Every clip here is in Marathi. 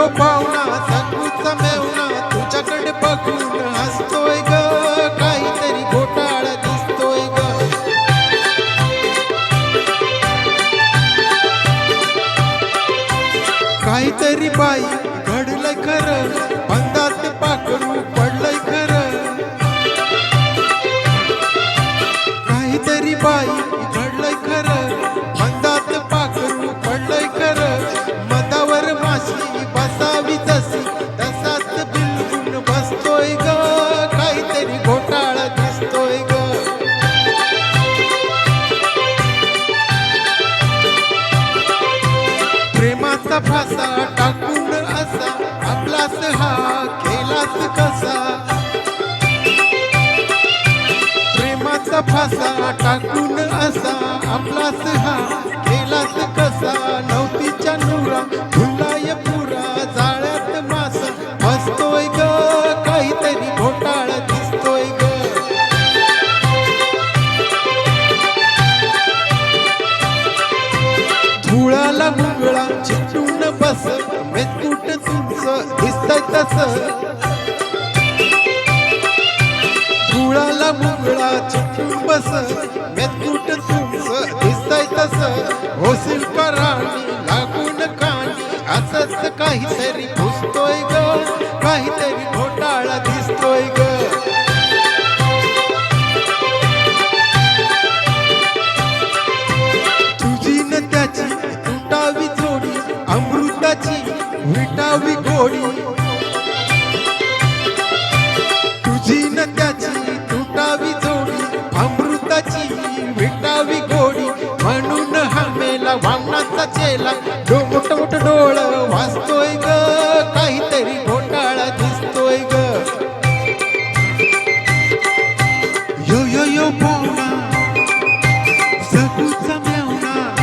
तो पाहुणा संगूचा मेवणा तुझ्याकडे बघून हसतोय ग. काहीतरी घोटाळा दिसतोय ग. काहीतरी बाई प्रेमाचा फासा टाकून असा आपलाच हा केलाच कसा. प्रेमाचा फासा टाकून असा आपलाच हा केलाच कसा. नवतीच्या नुरा फुलाय पुरा जाळ्यात मासा. बसतोय ग काहीतरी घोटाळा दिसतोय ग. धुळाला मुंगळा तस. धुळाला मुंगळा चिटून बस. मेतूट तुमचं दिसतंय तस. होशील पराणी लागून काणी. असच काहीतरी घुसतोय ग. काहीतरी घोटाळा दिसतोय ग. तुझी न त्याची तुटावी जोडी अमृताची विटावी गोडी हमेला वामनाचा चेला डो मोठ डोळ वाचतोय ग. काहीतरी घोटाळा दिसतोय ग. यो यो यो पाहुणा. सकूचा मेवणा.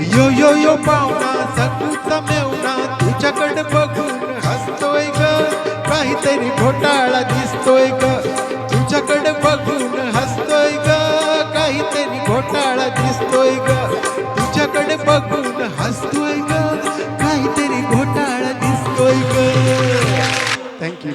यो यो यो पाहुणा. सकूचा मेवणा. तुझ्याकडे बघून हसतोय ग. काहीतरी घोटाळा दिसतोय ग. तुझ्याकडे बघून बघून हसतोय ग. काहीतरी घोटाळा दिसतोय ग. थँक्यू